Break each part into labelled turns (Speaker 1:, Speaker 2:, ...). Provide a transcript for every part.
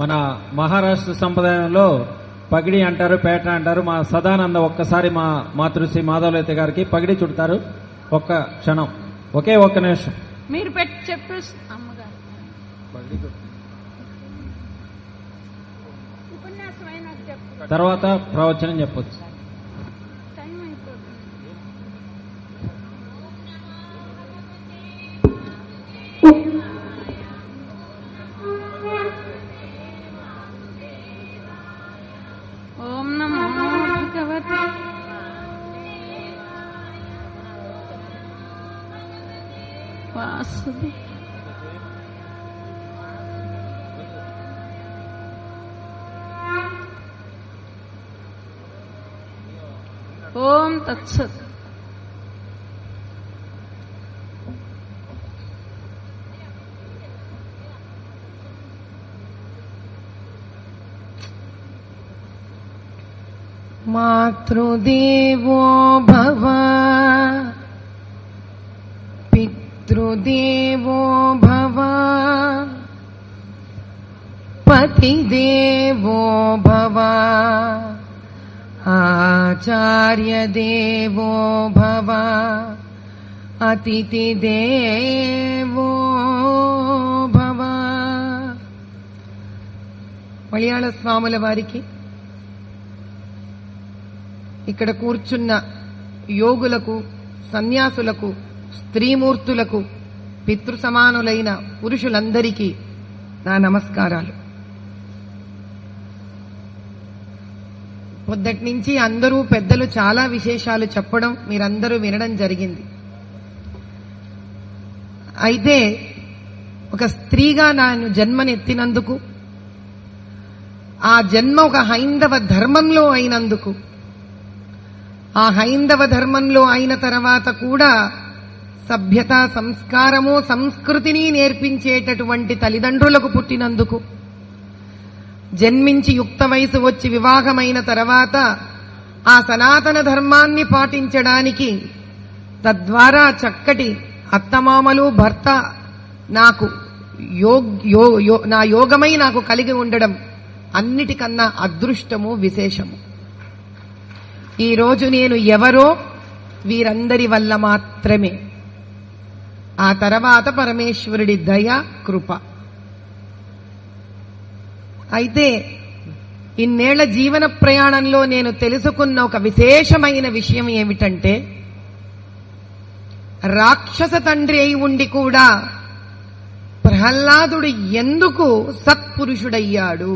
Speaker 1: మన మహారాష్ట్ర సంప్రదాయంలో పగిడి అంటారు పేట అంటారు. మా సదానంద ఒక్కసారి మా మాతృశ్రీ మాధవలైతే గారికి పగిడి చుడతారు ఒక్క క్షణం. ఒకే ఒక్క నిమిషం.
Speaker 2: మీరు పెట్టి చెప్పు.
Speaker 1: తర్వాత ప్రవచనం చెప్పొచ్చు.
Speaker 2: వాసుదేవ ఓం తత్సత్
Speaker 3: मातृदेवो भव पितृदेवो भव पतिदेवो भव आचार्यदेवो भव अतिथिदेवो भव మలయాళ స్వాముల వారికి ఇక్కడ కూర్చున్న యోగులకు సన్యాసులకు స్త్రీమూర్తులకు పితృ సమానులైన పురుషులందరికీ నా నమస్కారాలు. పొద్దటి నుంచి అందరూ పెద్దలు చాలా విశేషాలు చెప్పడం మీరందరూ వినడం జరిగింది. అయితే ఒక స్త్రీగా నన్ను జన్మనెత్తినందుకు ఆ జన్మ ఒక హైందవ ధర్మంలో అయినందుకు ఆ హైందవ ధర్మంలో అయిన తర్వాత కూడా సభ్యత సంస్కారము సంస్కృతిని నేర్పించేటటువంటి తల్లిదండ్రులకు పుట్టినందుకు. జన్మించి యుక్త వయసు వచ్చి వివాహమైన తర్వాత ఆ సనాతన ధర్మాన్ని పాటించడానికి తద్వారా చక్కటి అత్తమామలు భర్త నాకు యోగ్ యో- యో- నా యోగమై నాకు కలిగి ఉండడం అన్నిటికన్నా అదృష్టము విశేషము. ఈ రోజు నేను ఎవరో వీరందరి వల్ల మాత్రమే. ఆ తర్వాత పరమేశ్వరుడి దయ కృప. అయితే ఇన్నేళ్ళ జీవన ప్రయాణంలో నేను తెలుసుకున్న ఒక విశేషమైన విషయం ఏమిటంటే రాక్షస తండ్రి అయి ఉండి కూడా ప్రహ్లాదుడు ఎందుకు సత్పురుషుడయ్యాడు?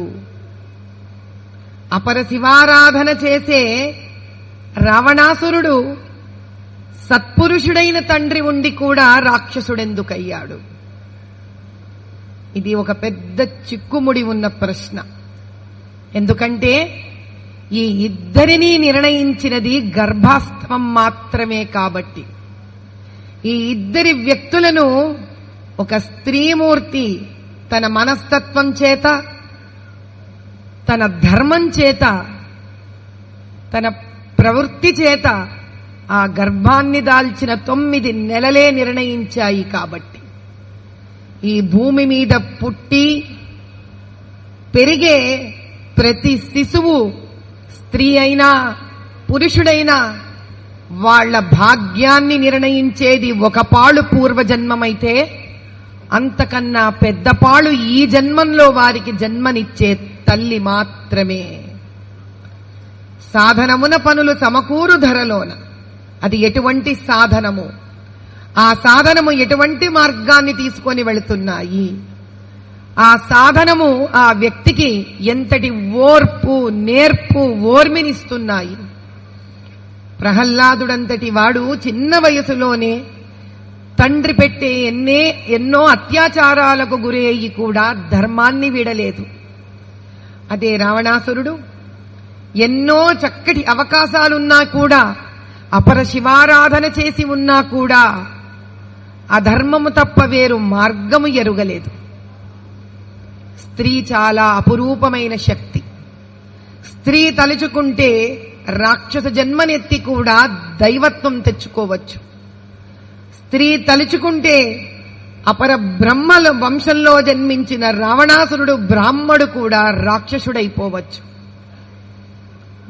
Speaker 3: అపర శివారాధన చేసే రావణాసురుడు సత్పురుషుడైన తండ్రి ఉండి కూడా రాక్షసుడెందుకయ్యాడు? ఇది ఒక పెద్ద చిక్కుముడి ఉన్న ప్రశ్న. ఎందుకంటే ఈ ఇద్దరినీ నిర్ణయించినది గర్భాస్థవం మాత్రమే కాబట్టి. ఈ ఇద్దరి వ్యక్తులను ఒక స్త్రీమూర్తి తన మనస్తత్వం చేత తన ధర్మం చేత తన ప్రవృత్తి చేత ఆ గర్భాన్ని దాల్చిన తొమ్మిది నెలలే నిర్ణయించాయి కాబట్టి. ఈ భూమి మీద పుట్టి పెరిగే ప్రతి శిశువు స్త్రీ అయినా పురుషుడైనా వాళ్ళ భాగ్యాన్ని నిర్ణయించేది ఒక పాಳು పూర్వజన్మమైతే అంతకన్నా పెద్ద పాಳು ఈ జన్మంలో వారికి జన్మనిచ్చే తల్లి మాత్రమే. సాధనమున పనులు సమకూరు ధరలోన. అది ఎటువంటి సాధనము? ఆ సాధనము ఎటువంటి మార్గాన్ని తీసుకొని వెళుతున్నాయి? ఆ సాధనము ఆ వ్యక్తికి ఎంతటి ఓర్పు నేర్పు ఓర్మినిస్తున్నాయి? ప్రహ్లాదుడంతటి వాడు చిన్న వయసులోనే తండ్రి పెట్టే ఎన్నే ఎన్నో అత్యాచారాలకు గురయ్యి కూడా ధర్మాన్ని వీడలేదు. అదే రావణాసురుడు ఎన్నో చక్కటి అవకాశాలున్నా కూడా అపర శివారాధన చేసి ఉన్నా కూడా అధర్మము తప్ప వేరు మార్గము ఎరుగలేదు. స్త్రీ చాలా అపురూపమైన శక్తి. స్త్రీ తలుచుకుంటే రాక్షస జన్మనెత్తి కూడా దైవత్వం తెచ్చుకోవచ్చు. స్త్రీ తలుచుకుంటే అపర బ్రహ్మల వంశంలో జన్మించిన రావణాసురుడు బ్రాహ్మడు కూడా రాక్షసుడైపోవచ్చు.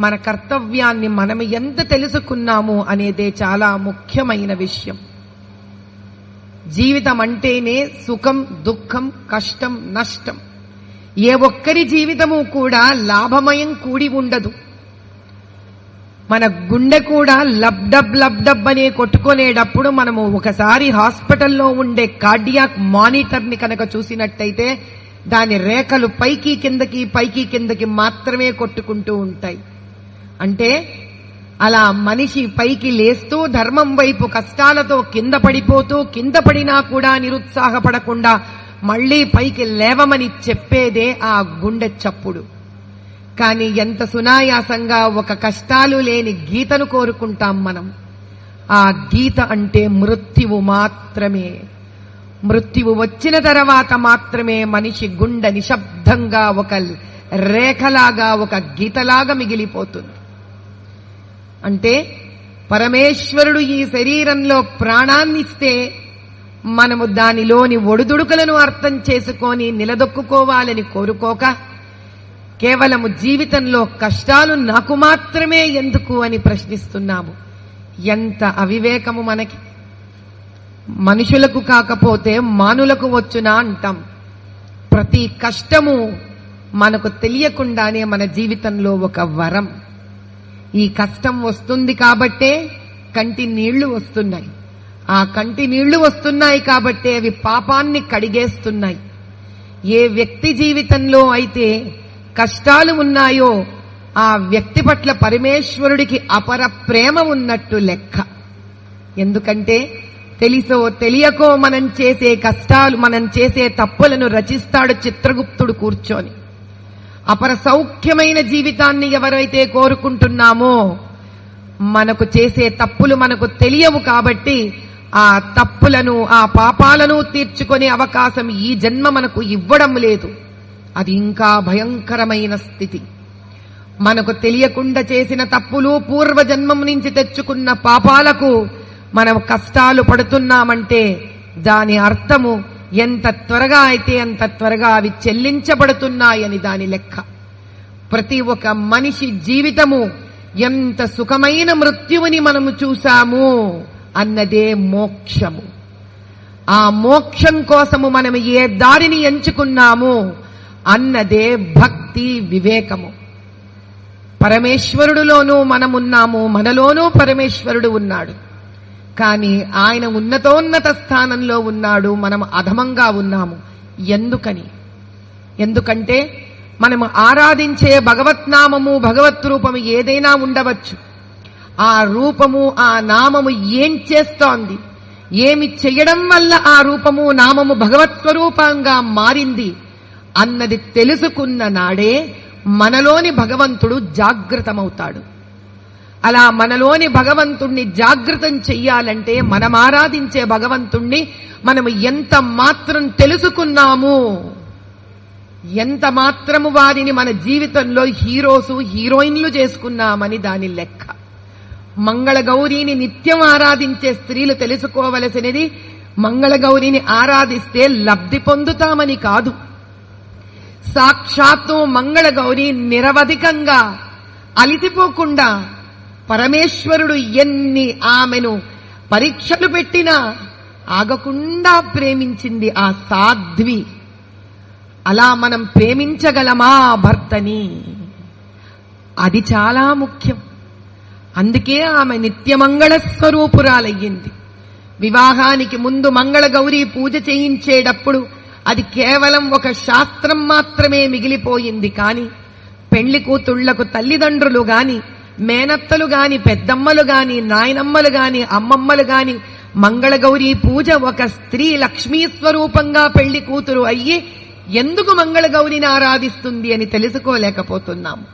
Speaker 3: మన కర్తవ్యాన్ని మనం ఎంత తెలుసుకున్నాము అనేదే చాలా ముఖ్యమైన విషయం. జీవితం అంటేనే సుఖం దుఃఖం కష్టం నష్టం. ఏ ఒక్కరి జీవితము కూడా లాభమయం కూడి ఉండదు. మన గుండె కూడా లబ్డబ్ లబ్డబ్ అనే కొట్టుకునేటప్పుడు మనము ఒకసారి హాస్పిటల్లో ఉండే కార్డియాక్ మానిటర్ని కనుక చూసినట్టయితే దాని రేఖలు పైకి కిందకి పైకి కిందకి మాత్రమే కొట్టుకుంటూ ఉంటాయి. అంటే అలా మనిషి పైకి లేస్తూ ధర్మం వైపు కష్టాలతో కింద పడిపోతూ కింద పడినా కూడా నిరుత్సాహపడకుండా మళ్ళీ పైకి లేవమని చెప్పేదే ఆ గుండె చప్పుడు. కానీ ఎంత సునాయాసంగా ఒక కష్టాలు లేని గీతను కోరుకుంటాం మనం. ఆ గీత అంటే మృత్యువు మాత్రమే. మృత్యువు వచ్చిన తర్వాత మాత్రమే మనిషి గుండె నిశ్శబ్దంగా ఒక రేఖలాగా ఒక గీతలాగా మిగిలిపోతుంది. అంటే పరమేశ్వరుడు ఈ శరీరంలో ప్రాణాన్నిస్తే మనము దానిలోని ఒడుదుడుకులను అర్థం చేసుకొని నిలదొక్కుకోవాలని కోరుకోక కేవలము జీవితంలో కష్టాలు నాకు మాత్రమే ఎందుకు అని ప్రశ్నిస్తున్నాము. ఎంత అవివేకము మనకి. మనుషులకు కాకపోతే మానులకు వచ్చునా అంటాం. ప్రతి కష్టము మనకు తెలియకుండానే మన జీవితంలో ఒక వరం. ఈ కష్టం వస్తుంది కాబట్టే కంటి నీళ్ళు వస్తున్నాయి. ఆ కంటి నీళ్ళు వస్తున్నాయి కాబట్టే అవి పాపాన్ని కడిగేస్తున్నాయి. ఏ వ్యక్తి జీవితంలో అయితే కష్టాలు ఉన్నాయో ఆ వ్యక్తి పట్ల పరమేశ్వరుడికి అపర ప్రేమ ఉన్నట్టు లెక్క. ఎందుకంటే తెలిసో తెలియకో మనం చేసే కష్టాలు మనం చేసే తప్పులను రచిస్తాడు చిత్రగుప్తుడు కూర్చొని. అపర సౌఖ్యమైన జీవితాన్ని ఎవరైతే కోరుకుంటున్నామో మనకు చేసే తప్పులు మనకు తెలియవు కాబట్టి ఆ తప్పులను ఆ పాపాలను తీర్చుకునే అవకాశం ఈ జన్మ మనకు ఇవ్వడం లేదు. అది ఇంకా భయంకరమైన స్థితి. మనకు తెలియకుండా చేసిన తప్పులు పూర్వ జన్మం నుంచి తెచ్చుకున్న పాపాలకు మనం కష్టాలు పడుతున్నామంటే దాని అర్థము ఎంత త్వరగా అయితే అంత త్వరగా అవి చెల్లించబడుతున్నాయని దాని లెక్క. ప్రతి ఒక్క మనిషి జీవితము ఎంత సుఖమైన మృత్యువుని మనము చూశాము అన్నదే మోక్షము. ఆ మోక్షం కోసము మనం ఏ దారిని ఎంచుకున్నాము అన్నదే భక్తి వివేకము. పరమేశ్వరుడులోనూ మనమున్నాము మనలోనూ పరమేశ్వరుడు ఉన్నాడు. కానీ ఆయన ఉన్నతోన్నత స్థానంలో ఉన్నాడు మనం అధమంగా ఉన్నాము. ఎందుకని? ఎందుకంటే మనము ఆరాధించే భగవత్నామము భగవత్ రూపము ఏదైనా ఉండవచ్చు. ఆ రూపము ఆ నామము ఏం చేస్తోంది? ఏమి చెయ్యడం వల్ల ఆ రూపము నామము భగవత్ స్వరూపంగా మారింది? అన్నది తెలుసుకున్న నాడే మనలోని భగవంతుడు జాగృతమవుతాడు అలా మనలోని భగవంతుణ్ణి జాగృతం చెయ్యాలంటే మనం ఆరాధించే భగవంతుణ్ణి మనము ఎంత మాత్రం తెలుసుకున్నాము? ఎంత మాత్రము వారిని మన జీవితంలో హీరోసు హీరోయిన్లు చేసుకున్నామని దాని లెక్క. మంగళగౌరిని నిత్యం ఆరాధించే స్త్రీలు తెలుసుకోవలసినది మంగళగౌరిని ఆరాధిస్తే లబ్ధి పొందుతామని కాదు. సాక్షాత్తు మంగళగౌరి నిరవధికంగా అలిసిపోకుండా పరమేశ్వరుడు ఎన్ని ఆమెను పరీక్షలు పెట్టినా ఆగకుండా ప్రేమించింది ఆ సాధ్వి. అలా మనం ప్రేమించగలమా భర్తని? అది చాలా ముఖ్యం. అందుకే ఆమె నిత్యమంగళ స్వరూపురాలయ్యింది వివాహానికి ముందు మంగళగౌరి పూజ చేయించేటప్పుడు అది కేవలం ఒక శాస్త్రం మాత్రమే మిగిలిపోయింది కాని పెళ్ళి కూతుళ్ళకు తల్లిదండ్రులు గాని మేనత్తలు గాని పెద్దమ్మలు గాని నాయనమ్మలు గాని అమ్మమ్మలు గాని మంగళగౌరి పూజ ఒక స్త్రీ లక్ష్మీ స్వరూపంగా పెళ్ళి కూతురు అయ్యి ఎందుకు మంగళగౌరిని ఆరాధిస్తుంది అని తెలుసుకోలేకపోతున్నాం.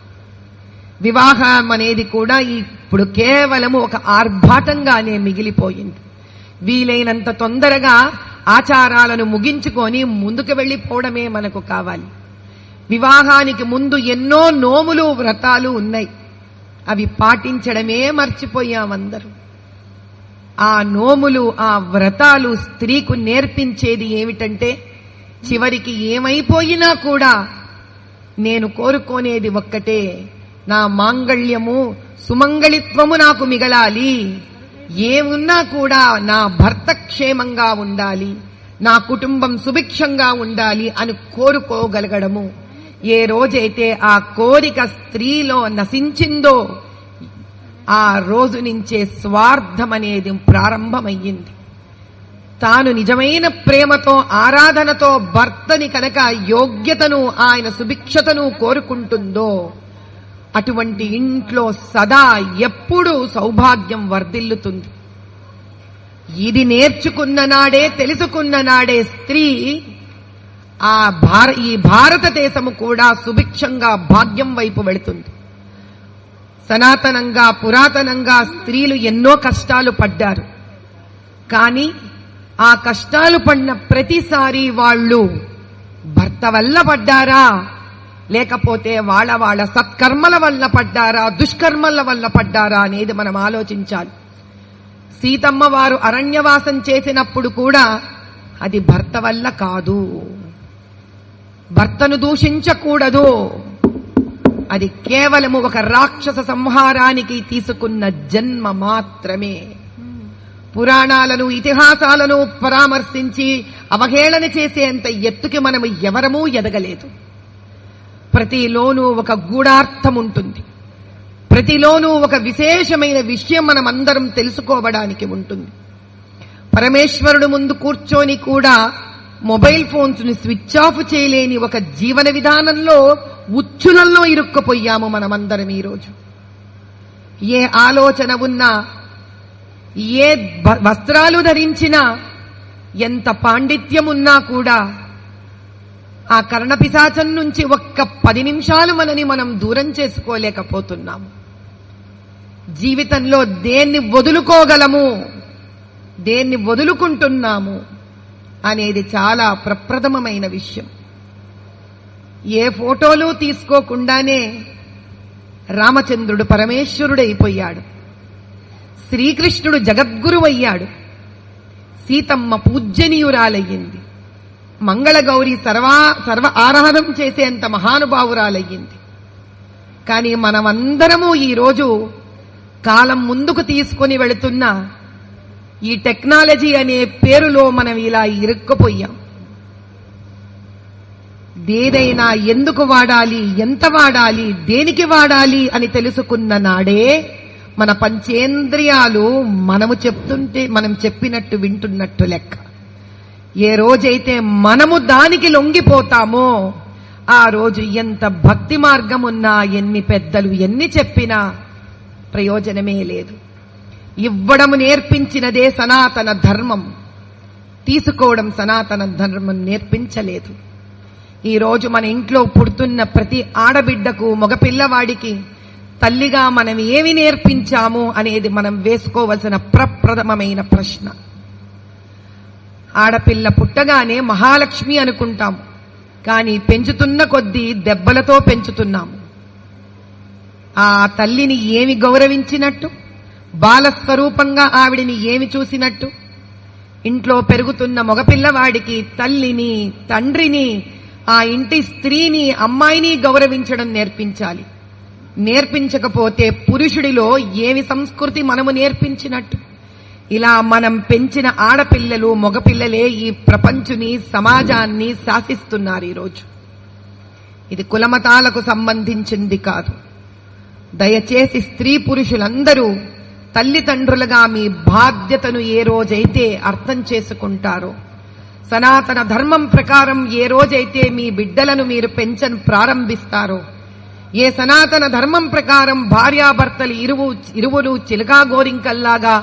Speaker 3: వివాహం అనేది కూడా ఇప్పుడు కేవలము ఒక ఆర్భాటంగానే మిగిలిపోయింది. వీలైనంత తొందరగా ఆచారాలను ముగించుకొని ముందుకు వెళ్ళిపోవడమే మనకు కావాలి. వివాహానికి ముందు ఎన్నో నోములు వ్రతాలు ఉన్నాయి. అవి పాటించడమే మర్చిపోయామందరూ ఆ నోములు ఆ వ్రతాలు స్త్రీకు నేర్పించేది ఏమిటంటే చివరికి ఏమైపోయినా కూడా నేను కోరుకోనేది ఒక్కటే నా మాంగళ్యము సుమంగళిత్వము నాకు మిగలాలి. ఏమున్నా కూడా నా భర్త క్షేమంగా ఉండాలి నా కుటుంబం సుభిక్షంగా ఉండాలి అని కోరుకోగలగడము. ఏ రోజైతే ఆ కోరిక స్త్రీలో నశించిందో ఆ రోజు నుంచే స్వార్థం అనేది ప్రారంభమయ్యింది. తాను నిజమైన ప్రేమతో ఆరాధనతో భర్తని కనుక యోగ్యతను ఆయన సుభిక్షతను కోరుకుంటుందో అటువంటి ఇంట్లో సదా ఎప్పుడూ సౌభాగ్యం వర్ధిల్లుతుంది. ఇది నేర్చుకున్న నాడే తెలుసుకున్న నాడే స్త్రీ ఆ భార ఈ భారతదేశము కూడా సుభిక్షంగా భాగ్యం వైపు వెళుతుంది. సనాతనంగా పురాతనంగా స్త్రీలు ఎన్నో కష్టాలు పడ్డారు. కానీ ఆ కష్టాలు పడిన ప్రతిసారి వాళ్ళు భర్త వల్ల పడ్డారా? లేకపోతే వాళ్ళ వాళ్ళ సత్కర్మల వల్ల పడ్డారా? దుష్కర్మల వల్ల పడ్డారా అనేది మనం ఆలోచించాలి. సీతమ్మ వారు అరణ్యవాసం చేసినప్పుడు కూడా అది భర్త వల్ల కాదు. భర్తను దూషించకూడదు. అది కేవలము ఒక రాక్షస సంహారానికి తీసుకున్న జన్మ మాత్రమే. పురాణాలను ఇతిహాసాలను పరామర్శించి అవహేళన చేసేంత ఎత్తుకి మనము ఎవరమూ ఎదగలేదు. ప్రతిలోనూ ఒక గూఢార్థం ఉంటుంది. ప్రతిలోనూ ఒక విశేషమైన విషయం మనమందరం తెలుసుకోవడానికి ఉంటుంది. పరమేశ్వరుడు ముందు కూర్చొని కూడా మొబైల్ ఫోన్స్ని స్విచ్ ఆఫ్ చేయలేని ఒక జీవన విధానంలో ఉచ్చులల్లో ఇరుక్కుపోయాము మనమందరం ఈరోజు. ఏ ఆలోచన ఉన్నా ఏ వస్త్రాలు ధరించినా ఎంత పాండిత్యం ఉన్నా కూడా ఆ కర్ణపిశాచం నుంచి ఒక్క పది నిమిషాలు మనని మనం దూరం చేసుకోలేకపోతున్నాము. జీవితంలో దేన్ని వదులుకోగలము దేన్ని వదులుకుంటున్నాము అనేది చాలా ప్రప్రథమమైన విషయం. ఏ ఫోటోలు తీసుకోకుండానే రామచంద్రుడు పరమేశ్వరుడైపోయాడు. శ్రీకృష్ణుడు జగద్గురువయ్యాడు. సీతమ్మ పూజ్యనీయురాలయ్యింది. మంగళగౌరి సర్వా సర్వ ఆరాధం చేసేంత మహానుభావురాలయ్యింది. కానీ మనమందరము ఈరోజు కాలం ముందుకు తీసుకొని వెళుతున్న ఈ టెక్నాలజీ అనే పేరులో మనం ఇలా ఇరుక్కుపోయాం. ఏదైనా ఎందుకు వాడాలి ఎంత వాడాలి దేనికి వాడాలి అని తెలుసుకున్న నాడే మన పంచేంద్రియాలు మనము చెప్తుంటే మనం చెప్పినట్టు వింటున్నట్టు లెక్క. ఏ రోజైతే మనము దానికి లొంగిపోతామో ఆ రోజు ఎంత భక్తి మార్గం ఉన్నా ఎన్ని పెద్దలు ఎన్ని చెప్పినా ప్రయోజనమే లేదు. ఇవ్వడం నేర్పించినదే సనాతన ధర్మం. తీసుకోవడం సనాతన ధర్మం నేర్పించలేదు. ఈరోజు మన ఇంట్లో పుడుతున్న ప్రతి ఆడబిడ్డకు మగపిల్లవాడికి తల్లిగా మనం ఏమి నేర్పించాము అనేది మనం వేసుకోవలసిన ప్రప్రథమమైన ప్రశ్న. ఆడపిల్ల పుట్టగానే మహాలక్ష్మి అనుకుంటాం కానీ పెంచుతున్న కొద్దీ దెబ్బలతో పెంచుతున్నాము. ఆ తల్లిని ఏమి గౌరవించినట్టు? బాలస్వరూపంగా ఆవిడిని ఏమి చూసినట్టు? ఇంట్లో పెరుగుతున్న మగపిల్లవాడికి తల్లిని తండ్రిని ఆ ఇంటి స్త్రీని అమ్మాయిని గౌరవించడం నేర్పించాలి. నేర్పించకపోతే పురుషుడిలో ఏమి సంస్కృతి మనము నేర్పించినట్టు? ఇలా మనం పెంచిన ఆడపిల్లలు మగపిల్లలే ఈ ప్రపంచుని సమాజాన్ని శాసిస్తున్నారు ఈరోజు. ఇది కులమతాలకు సంబంధించింది కాదు. దయచేసి స్త్రీ పురుషులందరూ తల్లిదండ్రులుగా మీ బాధ్యతను ఏ రోజైతే అర్థం చేసుకుంటారో సనాతన ధర్మం ప్రకారం ఏ రోజైతే మీ బిడ్డలను మీరు పెంచను ప్రారంభిస్తారో ఏ సనాతన ధర్మం ప్రకారం భార్యాభర్తలు ఇరువు ఇరువులు చిలకా గోరింకల్లాగా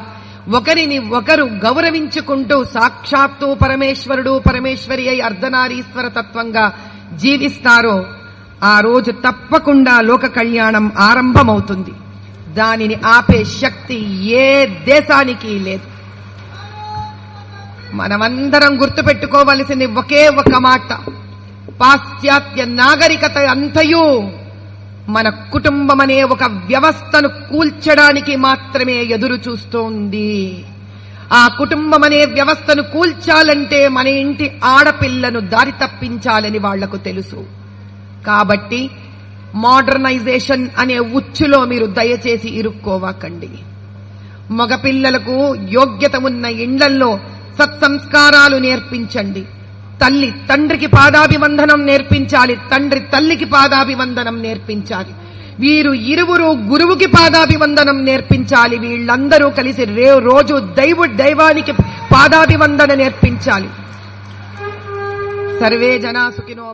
Speaker 3: ఒకరిని ఒకరు గౌరవించుకుంటూ సాక్షాత్తు పరమేశ్వరుడు పరమేశ్వరి అయి అర్ధనారీశ్వర తత్వంగా జీవిస్తారో ఆ రోజు తప్పకుండా లోక కళ్యాణం ఆరంభమవుతుంది. దానిని ఆపే శక్తి ఏ దేశానికి లేదు. మనమందరం గుర్తుపెట్టుకోవలసింది ఒకే ఒక మాట. పాశ్చాత్య నాగరికత అంతయు మన కుటుంబం అనే ఒక వ్యవస్థను కూల్చడానికి మాత్రమే ఎదురు చూస్తోంది. ఆ కుటుంబం అనే వ్యవస్థను కూల్చాలంటే మన ఇంటి ఆడపిల్లను దారి తప్పించాలని వాళ్ళకు తెలుసు. కాబట్టి మోడర్నైజేషన్ అనే ఉచ్చులో మీరు దయచేసి ఇరుక్కోవాకండి. మగపిల్లలకు యోగ్యత ఉన్న ఇండ్లల్లో సత్సంస్కారాలు నేర్పించండి. తల్లి తండ్రికి పాదాభివందనం నేర్పించాలి తండ్రి తల్లికి పాదాభివందనం నేర్పించాలి. వీరు ఇరువురు గురువుకి పాదాభివందనం నేర్పించాలి వీళ్ళందరూ కలిసి రే- రోజు దైవ దైవానికి పాదాభివందన నేర్పించాలి. సర్వే జనా సుఖినో